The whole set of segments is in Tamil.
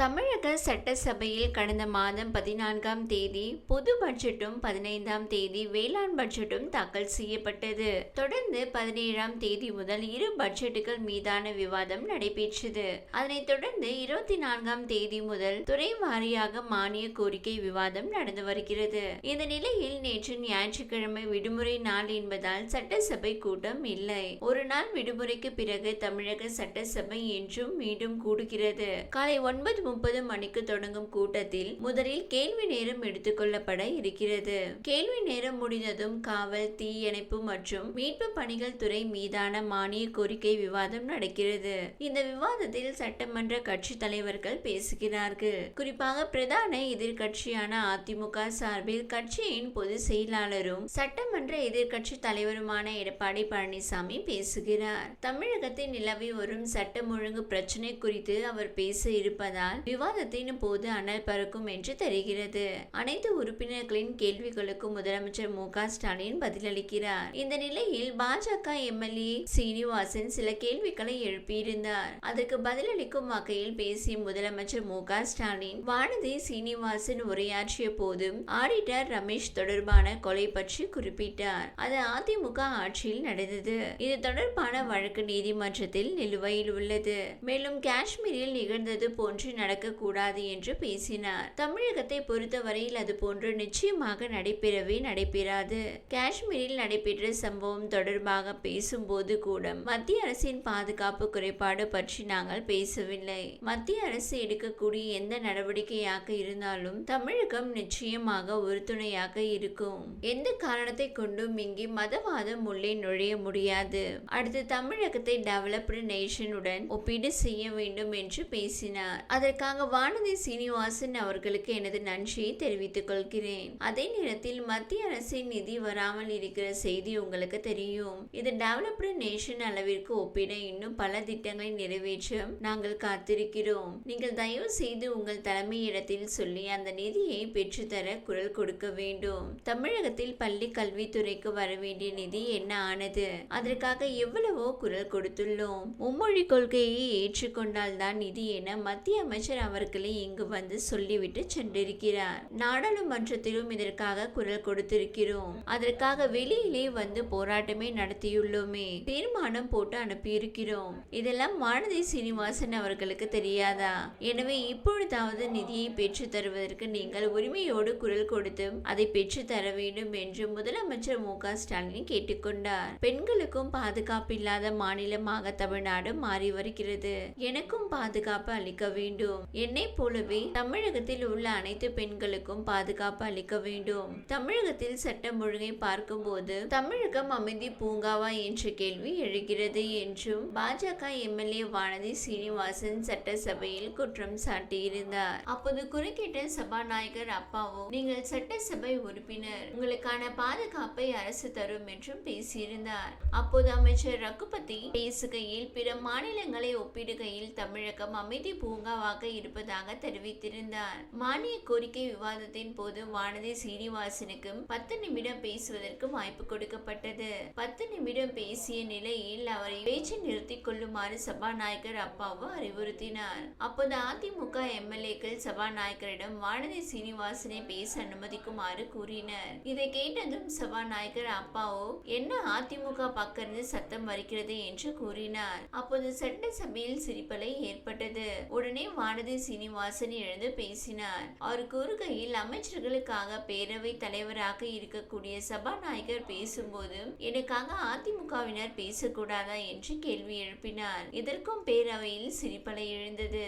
தமிழக சட்டசபையில் கடந்த மாதம் பதினான்காம் தேதி பொது பட்ஜெட்டும் பதினைந்தாம் தேதி வேளாண் பட்ஜெட்டும் தாக்கல் செய்யப்பட்டது. தொடர்ந்து பதினேழாம் தேதி முதல் இரு பட்ஜெட்டுகள் மீதான விவாதம் நடைபெற்றது. அதனைத் தொடர்ந்து இருபத்தி நான்காம் தேதி முதல் துறை வாரியாக மானிய கோரிக்கை விவாதம் நடந்து வருகிறது. இந்த நிலையில் நேற்று ஞாயிற்றுக்கிழமை விடுமுறை நாள் என்பதால் சட்டசபை கூட்டம் இல்லை. ஒரு நாள் விடுமுறைக்கு பிறகு தமிழக சட்டசபை என்றும் மீண்டும் கூடுகிறது. காலை ஒன்பது முப்பது மணிக்கு தொடங்கும் கூட்டத்தில் முதலில் கேள்வி நேரம் எடுத்துக்கொள்ளப்பட இருக்கிறது. கேள்வி நேரம் முடிந்ததும் காவல் தீயணைப்பு மற்றும் மீட்பு பணிகள் துறை மீதான மானிய கோரிக்கை விவாதம் நடக்கிறது. இந்த விவாதத்தில் சட்டமன்ற கட்சி தலைவர்கள் பேசுகிறார்கள். குறிப்பாக பிரதான எதிர்கட்சியான அதிமுக சார்பில் கட்சியின் பொதுச் செயலாளரும் சட்டமன்ற எதிர்கட்சி தலைவருமான எடப்பாடி பழனிசாமி பேசுகிறார். தமிழகத்தில் நிலவி வரும் சட்டம் ஒழுங்கு பிரச்சனை குறித்து அவர் பேச இருப்பதால் விவாதத்தின் போது அனல் பறக்கும் என்று தெரிகிறது. அனைத்து உறுப்பினர்களின் கேள்விகளுக்கு முதலமைச்சர் மு ஸ்டாலின் பதிலளிக்கிறார். இந்த நிலையில் பாஜக எம்எல்ஏ சீனிவாசன் சில கேள்விகளை எழுப்பியிருந்தார். அதற்கு பதிலளிக்கும் வகையில் பேசிய முதலமைச்சர் மு ஸ்டாலின் வானதி சீனிவாசன் உரையாற்றிய போதும் ஆடிட்டர் ரமேஷ் தொடர்பான கொலை பற்றி குறிப்பிட்டார். அது அதிமுக ஆட்சியில் நடந்தது. இது தொடர்பான வழக்கு நீதிமன்றத்தில் நிலுவையில் உள்ளது. மேலும் காஷ்மீரில் நிகழ்ந்தது போன்று நடக்கக்கூடாது என்று பேசினார். தமிழகத்தை பொறுத்தவரையில் அது போன்று நிச்சயமாக நடைபெறவே நடைபெறாது. காஷ்மீரில் நடைபெற்ற சம்பவம் தொடர்பாக பேசும்போது கூட மத்திய அரசின் பாதுகாப்பு குறைபாடு பற்றி நாங்கள் பேசவில்லை. மத்திய அரசு எடுக்கக்கூடிய எந்த நடவடிக்கையாக இருந்தாலும் தமிழகம் நிச்சயமாக ஒரு துணையாக இருக்கும். எந்த காரணத்தை கொண்டும் இங்கே மதவாதம் உள்ளே நுழைய முடியாது. அடுத்து தமிழகத்தை டெவலப்டு நேஷனுடன் ஒப்பீடு செய்ய வேண்டும் என்று பேசினார். அதற்காக வானதி சீனிவாசன் அவர்களுக்கு எனது நன்றியை தெரிவித்துக் கொள்கிறேன். அதே நேரத்தில் மத்திய அரசின் நிதி வராமல் இருக்கிற செய்தி உங்களுக்கு தெரியும். இது டெவலப்டு நேஷன் அளவிற்கு ஒப்பிட இன்னும் பல திட்டங்களை நிறைவேற்ற நாங்கள் காத்திருக்கிறோம். நீங்கள் தயவு செய்து உங்கள் தலைமையிடத்தில் சொல்லி அந்த நிதியை பெற்றுத்தர குரல் கொடுக்க வேண்டும். தமிழகத்தில் பள்ளி கல்வித்துறைக்கு வர வேண்டிய நிதி என்ன ஆனது? அதற்காக எவ்வளவோ குரல் கொடுத்துள்ளோம். மும்மொழி கொள்கையை ஏற்றுக்கொண்டால் தான் நிதி என மத்திய அமைச்சர் அவர்களே இங்கு வந்து சொல்லிவிட்டு சென்றிருக்கிறார். நாடாளுமன்றத்திலும் இதற்காக குரல் கொடுத்திருக்கிறோம். அதற்காக வெளியிலே வந்து போராட்டமே நடத்தியுள்ளோமே. தீர்மானம் போட்டு அனுப்பியிருக்கிறோம். இதெல்லாம் வானதி சீனிவாசன் அவர்களுக்கு தெரியாதா? எனவே இப்பொழுதாவது நிதியை பெற்று தருவதற்கு நீங்கள் உரிமையோடு குரல் கொடுத்து அதை பெற்று தர வேண்டும் என்று முதலமைச்சர் மு க ஸ்டாலின் கேட்டுக்கொண்டார். பெண்களுக்கும் பாதுகாப்பு இல்லாத மாநிலமாக தமிழ்நாடு மாறி வருகிறது. எனக்கும் பாதுகாப்பு அளிக்க வேண்டும். வேண்டும். என்னை போலவே தமிழகத்தில் உள்ள அனைத்து பெண்களுக்கும் பாதுகாப்பு அளிக்க வேண்டும். தமிழகத்தில் சட்டம் ஒழுங்கை பார்க்கும்போது தமிழகம் அமைதி பூங்காவா என்ற கேள்வி எழுகிறது என்றும் பாஜக எம்எல்ஏ வானதி சீனிவாசன் சட்டசபையில் குற்றம் சாட்டியிருந்தார். அப்போது குறுக்கிட்ட சபாநாயகர் அப்பாவோ நீங்கள் சட்டசபை உறுப்பினர். உங்களுக்கான பாதுகாப்பை அரசு தரும் என்றும் பேசியிருந்தார். அப்போது அமைச்சர் ரகுபதி பேசுகையில் பிற மாநிலங்களை ஒப்பிடுகையில் தமிழகம் அமைதி பூங்காவாக இருப்பதாக தெரிவித்திருந்தார். மானிய கோரிக்கை விவாதத்தின் போது வானதி சீனிவாசனுக்கும் பத்து நிமிடம் பேசுவதற்கு வாய்ப்பு கொடுக்கப்பட்டது. பத்து நிமிடம் பேசிய நிலையில் அவரை பேச்சு நிறுத்திக் கொள்ளுமாறு சபாநாயகர் அப்பாவு அறிவுறுத்தினார். அப்போது அதிமுக எம்எல்ஏக்கள் சபாநாயகரிடம் வானதி சீனிவாசனை பேச அனுமதிக்குமாறு கூறினர். இதை கேட்டதும் சபாநாயகர் அப்பாவோ என்ன அதிமுக பக்கிருந்து சத்தம் வருகிறது? என்று கூறினார். அப்போது சட்டசபையில் சிரிப்பலை ஏற்பட்டது. உடனே வானதி சீனிவாசன் எழுந்து பேசினார். அவர் கூறுகையில் அமைச்சர்களுக்காக பேரவை தலைவராக இருக்கக்கூடிய சபாநாயகர் பேசும்போது எனக்காக அதிமுகவினர் பேசக்கூடாதா? என்று கேள்வி எழுப்பினார். இதற்கும் பேரவையில் சிரிப்பலை எழுந்தது.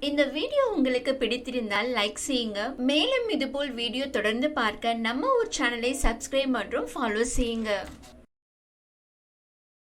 இந்த வீடியோ உங்களுக்கு பிடித்திருந்தால் லைக் செய்யுங்க. மேலும் இதுபோல் வீடியோ தொடர்ந்து பார்க்க நம்ம ஒரு சேனலை சப்ஸ்கிரைப் மற்றும் ஃபாலோ செய்யுங்க.